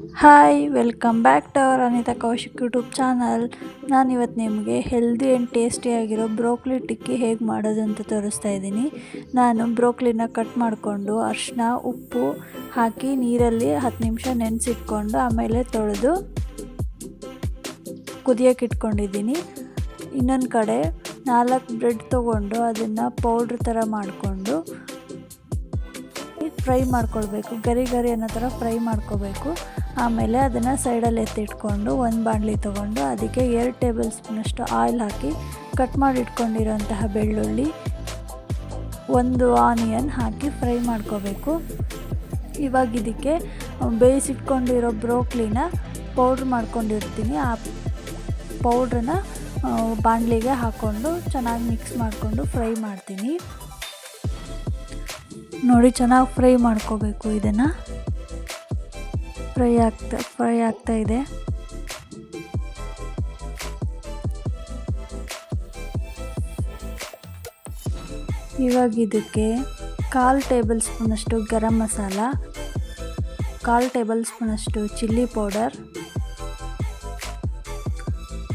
Hi welcome back to our Anita Kaushik YouTube channel ನಾನು ಇವತ್ತು ನಿಮಗೆ ಹೆಲ್ದಿ ಆ್ಯಂಡ್ ಟೇಸ್ಟಿಯಾಗಿರೋ ಬ್ರೋಕ್ಲಿ ಟಿಕ್ಕಿ ಹೇಗೆ ಮಾಡೋದು ಅಂತ ತೋರಿಸ್ತಾ ಇದ್ದೀನಿ. ನಾನು ಬ್ರೋಕ್ಲಿನ ಕಟ್ ಮಾಡಿಕೊಂಡು ಅರಿಶಿನ ಉಪ್ಪು ಹಾಕಿ ನೀರಲ್ಲಿ ಹತ್ತು ನಿಮಿಷ ನೆನೆಸಿಟ್ಕೊಂಡು ಆಮೇಲೆ ತೊಳೆದು ಕುದಿಯೋಕೆ ಇಟ್ಕೊಂಡಿದ್ದೀನಿ. ಇನ್ನೊಂದು ಕಡೆ ನಾಲ್ಕು ಬ್ರೆಡ್ ತೊಗೊಂಡು ಅದನ್ನು ಪೌಡ್ರ್ ಥರ ಮಾಡಿಕೊಂಡು ಫ್ರೈ ಮಾಡ್ಕೊಳ್ಬೇಕು. ಗರಿ ಗರಿ ಅನ್ನೋ ಥರ ಫ್ರೈ ಮಾಡ್ಕೋಬೇಕು ಆಮೇಲೆ ಅದನ್ನು ಸೈಡಲ್ಲಿ ಎತ್ತಿಟ್ಕೊಂಡು ಒಂದು ಬಾಣಲಿ ತೊಗೊಂಡು ಅದಕ್ಕೆ ಎರಡು ಟೇಬಲ್ ಸ್ಪೂನಷ್ಟು ಆಯಿಲ್ ಹಾಕಿ ಕಟ್ ಮಾಡಿ ಇಟ್ಕೊಂಡಿರೋಂತಹ ಬೆಳ್ಳುಳ್ಳಿ, ಒಂದು ಆನಿಯನ್ ಹಾಕಿ ಫ್ರೈ ಮಾಡ್ಕೋಬೇಕು. ಇವಾಗ ಇದಕ್ಕೆ ಬೇಯಿಸಿಟ್ಕೊಂಡಿರೋ ಬ್ರೋಕ್ಲಿನ ಪೌಡ್ರ್ ಮಾಡ್ಕೊಂಡಿರ್ತೀನಿ. ಆ ಪೌಡ್ರನ್ನ ಬಾಣಲಿಗೆ ಹಾಕ್ಕೊಂಡು ಚೆನ್ನಾಗಿ ಮಿಕ್ಸ್ ಮಾಡಿಕೊಂಡು ಫ್ರೈ ಮಾಡ್ತೀನಿ. ನೋಡಿ, ಚೆನ್ನಾಗಿ ಫ್ರೈ ಮಾಡ್ಕೋಬೇಕು ಇದನ್ನು. ಫ್ರೈ ಆಗ್ತಾ ಫ್ರೈ ಆಗ್ತಾ ಇದೆ. ಇವಾಗ ಇದಕ್ಕೆ ಕಾಲು ಟೇಬಲ್ ಸ್ಪೂನಷ್ಟು ಗರಂ ಮಸಾಲ, ಕಾಲು ಟೇಬಲ್ ಸ್ಪೂನಷ್ಟು chilli powder,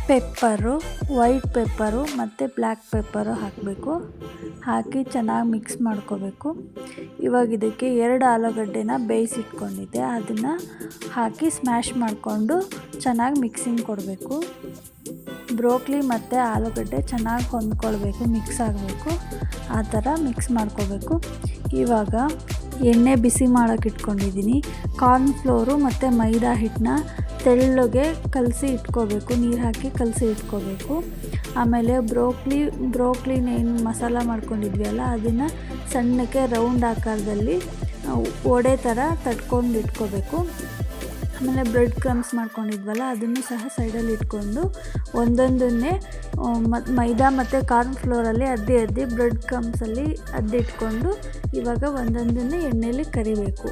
pepper, white pepper ಮತ್ತು ಬ್ಲ್ಯಾಕ್ ಪೆಪ್ಪರು ಹಾಕಬೇಕು. ಹಾಕಿ ಚೆನ್ನಾಗಿ ಮಿಕ್ಸ್ ಮಾಡ್ಕೋಬೇಕು. ಇವಾಗ ಇದಕ್ಕೆ ಎರಡು ಆಲೂಗಡ್ಡೆನ ಬೇಯಿಸಿಟ್ಕೊಂಡಿದ್ದೆ. ಅದನ್ನು ಹಾಕಿ ಸ್ಮ್ಯಾಶ್ ಮಾಡಿಕೊಂಡು ಚೆನ್ನಾಗಿ ಮಿಕ್ಸಿಂಗ್ ಕೊಡಬೇಕು. ಬ್ರೋಕ್ಲಿ ಮತ್ತು ಆಲೂಗಡ್ಡೆ ಚೆನ್ನಾಗಿ ಹೊಂದ್ಕೊಳ್ಬೇಕು ಮಿಕ್ಸ್ ಆಗಬೇಕು. ಆ ಥರ ಮಿಕ್ಸ್ ಮಾಡ್ಕೋಬೇಕು ಇವಾಗ ಎಣ್ಣೆ ಬಿಸಿ ಮಾಡೋಕೆ ಇಟ್ಕೊಂಡಿದ್ದೀನಿ. ಕಾರ್ನ್ಫ್ಲೋರು ಮತ್ತು ಮೈದಾ ಹಿಟ್ಟನ್ನ ತೆಳ್ಳಗೆ ಕಲಸಿ ಇಟ್ಕೋಬೇಕು, ನೀರು ಹಾಕಿ ಕಲಸಿ ಇಟ್ಕೋಬೇಕು. ಆಮೇಲೆ ಬ್ರೋಕ್ಲಿ ಬ್ರೋಕ್ಲಿನ ಏನು ಮಸಾಲ ಮಾಡ್ಕೊಂಡಿದ್ವಿ ಅಲ್ಲ ಅದನ್ನು ಸಣ್ಣಕ್ಕೆ ರೌಂಡ್ ಆಕಾರದಲ್ಲಿ ಒಡೆ ಥರ ತಟ್ಕೊಂಡು ಇಟ್ಕೋಬೇಕು. ಆಮೇಲೆ ಬ್ರೆಡ್ ಕ್ರಮ್ಸ್ ಮಾಡ್ಕೊಂಡಿದ್ವಲ್ಲ, ಅದನ್ನು ಸಹ ಸೈಡಲ್ಲಿ ಇಟ್ಕೊಂಡು ಒಂದೊಂದನ್ನೇ ಮತ್ತು ಮೈದಾ ಮತ್ತು ಕಾರ್ನ್ ಫ್ಲೋರಲ್ಲಿ ಅದ್ದಿ ಅದ್ದಿ ಬ್ರೆಡ್ ಕ್ರಮ್ಸಲ್ಲಿ ಅದ್ದಿಟ್ಕೊಂಡು ಇವಾಗ ಒಂದೊಂದನ್ನೇ ಎಣ್ಣೆಯಲ್ಲಿ ಕರಿಬೇಕು.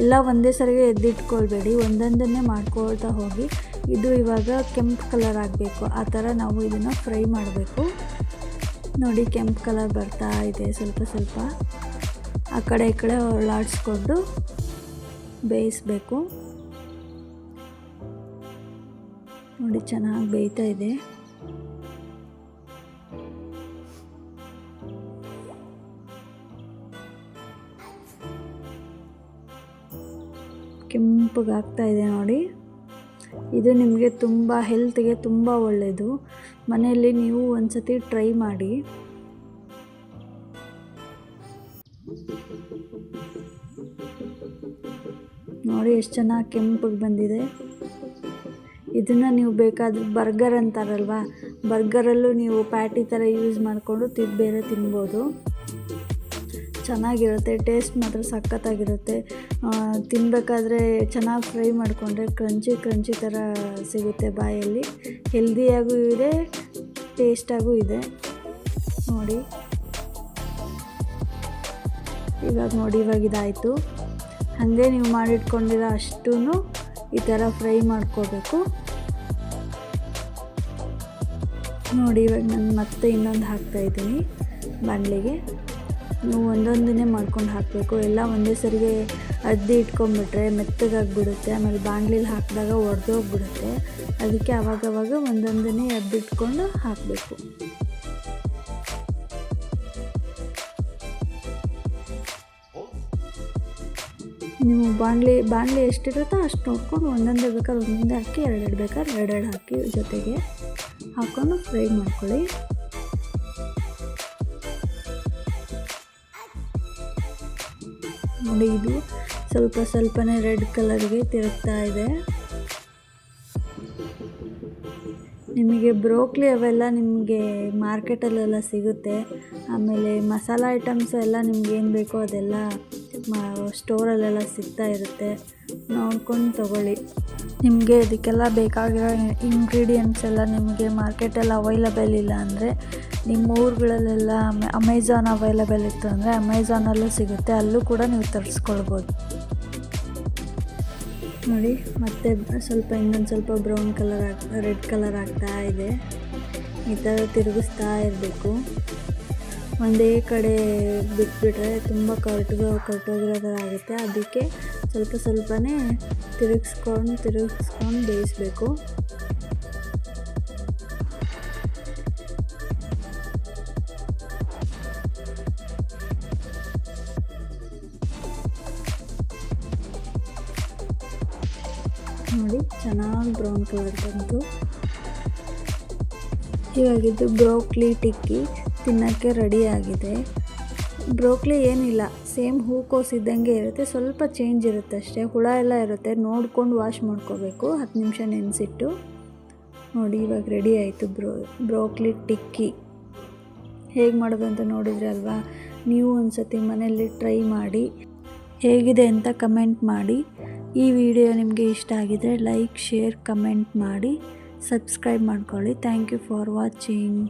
ಎಲ್ಲ ಒಂದೇ ಸರಿಗೆ ಎದ್ದಿಟ್ಕೊಳ್ಬೇಡಿ, ಒಂದೊಂದನ್ನೇ ಮಾಡ್ಕೊಳ್ತಾ ಹೋಗಿ. ಇದು ಇವಾಗ ಕೆಂಪು ಕಲರ್ ಆಗಬೇಕು. ಆ ಥರ ನಾವು ಇದನ್ನು ಫ್ರೈ ಮಾಡಬೇಕು. ನೋಡಿ ಕೆಂಪು ಕಲರ್ ಬರ್ತಾ ಇದೆ ಸ್ವಲ್ಪ ಸ್ವಲ್ಪ. ಆ ಕಡೆ ಈ ಕಡೆ ಹೊರಳಾಡಿಸ್ಕೊಂಡು ಬೇಯಿಸ್ಬೇಕು. ನೋಡಿ ಚೆನ್ನಾಗಿ ಬೇಯ್ತಾ ಇದೆ. ಕೆಂಪಗಾಗ್ತಾ ಇದೆ ನೋಡಿ. ಇದು ನಿಮಗೆ ತುಂಬ ಹೆಲ್ತ್ಗೆ ತುಂಬ ಒಳ್ಳೆಯದು ಮನೆಯಲ್ಲಿ ನೀವು ಒಂದು ಸತಿ ಟ್ರೈ ಮಾಡಿ. ನೋಡಿ ಎಷ್ಟು ಚೆನ್ನಾಗಿ ಕೆಂಪಗೆ ಬಂದಿದೆ. ಇದನ್ನು ನೀವು ಬೇಕಾದ ಬರ್ಗರ್ ಅಂತಾರಲ್ವಾ? ಬರ್ಗರಲ್ಲೂ ನೀವು ಪ್ಯಾಟಿ ಥರ ಯೂಸ್ ಮಾಡಿಕೊಂಡು ತಿನ್ ಬೇರೆ ತಿನ್ಬೋದು. ಚೆನ್ನಾಗಿರುತ್ತೆ ಟೇಸ್ಟ್ ಮಾತ್ರ ಸಖತ್ತಾಗಿರುತ್ತೆ. ತಿನ್ನಬೇಕಾದ್ರೆ ಚೆನ್ನಾಗಿ ಫ್ರೈ ಮಾಡಿಕೊಂಡ್ರೆ ಕ್ರಂಚಿ ಕ್ರಂಚಿ ಥರ ಸಿಗುತ್ತೆ ಬಾಯಲ್ಲಿ. ಹೆಲ್ದಿಯಾಗೂ ಇದೆ ಟೇಸ್ಟಾಗೂ ಇದೆ. ನೋಡಿ. ಇವಾಗ ನೋಡಿ, ಇವಾಗ ಇದಾಯಿತು. ಹಾಗೆ ನೀವು ಮಾಡಿಟ್ಕೊಂಡಿರೋ ಅಷ್ಟೂ ಈ ಥರ ಫ್ರೈ ಮಾಡ್ಕೋಬೇಕು. ನೋಡಿ, ಇವಾಗ ನಾನು ಮತ್ತೆ ಇನ್ನೊಂದು ಹಾಕ್ತಾಯಿದ್ದೀನಿ ಬಾಣಲಿಗೆ. ನೀವು ಒಂದೊಂದನ್ನೇ ಮಾಡ್ಕೊಂಡು ಹಾಕಬೇಕು. ಎಲ್ಲ ಒಂದೇ ಸರಿಗೆ ಅದ್ದಿ ಇಟ್ಕೊಂಡ್ಬಿಟ್ರೆ ಮೆತ್ತಗಾಗಿಬಿಡುತ್ತೆ. ಆಮೇಲೆ ಬಾಣಲಿಲಿ ಹಾಕಿದಾಗ ಒಡೆದೋಗ್ಬಿಡುತ್ತೆ ಅದಕ್ಕೆ ಆವಾಗವಾಗ ಒಂದೊಂದನ್ನೇ ಅದ್ದಿಟ್ಕೊಂಡು ಹಾಕಬೇಕು. ನೀವು ಬಾಂಡ್ಲಿ ಬಾಣಲಿ ಎಷ್ಟಿರುತ್ತೋ ಅಷ್ಟು ನೋಡ್ಕೊಂಡು ಒಂದೊಂದೇ ಬೇಕಾದ್ರೆ ಒಂದೊಂದೇ ಹಾಕಿ, ಎರಡೆರಡು ಬೇಕಾದ್ರೆ ಎರಡೆರಡು ಹಾಕಿ ಜೊತೆಗೆ ಹಾಕ್ಕೊಂಡು ಫ್ರೈ ಮಾಡ್ಕೊಳ್ಳಿ. ನೋಡಿ ಇದು ಸ್ವಲ್ಪ ಸ್ವಲ್ಪನೇ ರೆಡ್ ಕಲರ್ಗೆ ತಿರುಗ್ತಾ ಇದೆ. ನಿಮಗೆ ಬ್ರೋಕ್ಲಿ ಅವೆಲ್ಲ ನಿಮಗೆ ಮಾರ್ಕೆಟಲ್ಲೆಲ್ಲ ಸಿಗುತ್ತೆ. ಆಮೇಲೆ ಮಸಾಲ ಐಟಮ್ಸ್ ಎಲ್ಲ ನಿಮ್ಗೆ ಏನು ಬೇಕೋ ಅದೆಲ್ಲ ಸ್ಟೋರಲ್ಲೆಲ್ಲ ಸಿಗ್ತಾ ಇರುತ್ತೆ. ನೋಡ್ಕೊಂಡು ತೊಗೊಳ್ಳಿ. ನಿಮಗೆ ಇದಕ್ಕೆಲ್ಲ ಬೇಕಾಗಿರೋ ಇಂಗ್ರೀಡಿಯೆಂಟ್ಸ್ ಎಲ್ಲ ನಿಮಗೆ ಮಾರ್ಕೆಟಲ್ಲಿ ಅವೈಲಬಲ್ ಇಲ್ಲ ಅಂದರೆ ನಿಮ್ಮ ಊರುಗಳಲ್ಲೆಲ್ಲ ಅಮೆಝಾನ್ ಅವೈಲಬಲ್ ಇತ್ತು ಅಂದರೆ ಅಮೆಝಾನಲ್ಲೂ ಸಿಗುತ್ತೆ. ಅಲ್ಲೂ ಕೂಡ ನೀವು ತರಿಸ್ಕೊಳ್ಬೋದು. ನೋಡಿ, ಮತ್ತೆ ಸ್ವಲ್ಪ ಇನ್ನೊಂದು ಸ್ವಲ್ಪ ಬ್ರೌನ್ ಕಲರ್ ಆಗ್ ರೆಡ್ ಕಲರ್ ಆಗ್ತಾ ಇದೆ. ಈ ಥರ ತಿರುಗಿಸ್ತಾ ಇರಬೇಕು. ಒಂದೇ ಕಡೆ ಬಿಟ್ಬಿಟ್ರೆ ತುಂಬ ಕರ್ಟೋ ಕರ್ಟೋಗಿರೋ ಆಗುತ್ತೆ. ಅದಕ್ಕೆ ಸ್ವಲ್ಪ ಸ್ವಲ್ಪನೇ ತಿರುಗಿಸ್ಕೊಂಡು ತಿರುಗಿಸ್ಕೊಂಡು ಬೇಯಿಸ್ಬೇಕು. ನೋಡಿ, ಚೆನ್ನಾಗಿ ಬ್ರೌನ್ ಕಲರ್ ಬಂತು. ಇವಾಗಿದ್ದು ಬ್ರೋಕ್ಲಿ ಟಿಕ್ಕಿ. ತಿನ್ನೋಕ್ಕೆ ರೆಡಿ ಆಗಿದೆ. ಬ್ರೋಕ್ಲಿ ಏನಿಲ್ಲ ಸೇಮ್ ಹೂಕೋಸು ಇದ್ದಂಗೆ ಇರುತ್ತೆ. ಸ್ವಲ್ಪ ಚೇಂಜ್ ಇರುತ್ತೆ ಅಷ್ಟೇ. ಹುಳ ಎಲ್ಲ ಇರುತ್ತೆ. ನೋಡ್ಕೊಂಡು ವಾಶ್ ಮಾಡ್ಕೋಬೇಕು. ಹತ್ತು ನಿಮಿಷ ನೆನೆಸಿಟ್ಟು. ನೋಡಿ, ಇವಾಗ ರೆಡಿ ಆಯಿತು ಬ್ರೋ, ಬ್ರೋಕ್ಲಿ ಟಿಕ್ಕಿ. ಹೇಗೆ ಮಾಡೋದು ಅಂತ ನೋಡಿದ್ರೆ ಅಲ್ವಾ? ನೀವು ಒಂದು ಸತಿ ಮನೆಯಲ್ಲಿ ಟ್ರೈ ಮಾಡಿ. ಹೇಗಿದೆ ಅಂತ ಕಮೆಂಟ್ ಮಾಡಿ. ಈ ವಿಡಿಯೋ ನಿಮಗೆ ಇಷ್ಟ ಆಗಿದರೆ ಲೈಕ್ ಶೇರ್ ಕಮೆಂಟ್ ಮಾಡಿ. ಸಬ್ಸ್ಕ್ರೈಬ್ ಮಾಡ್ಕೊಳ್ಳಿ. Thank you for watching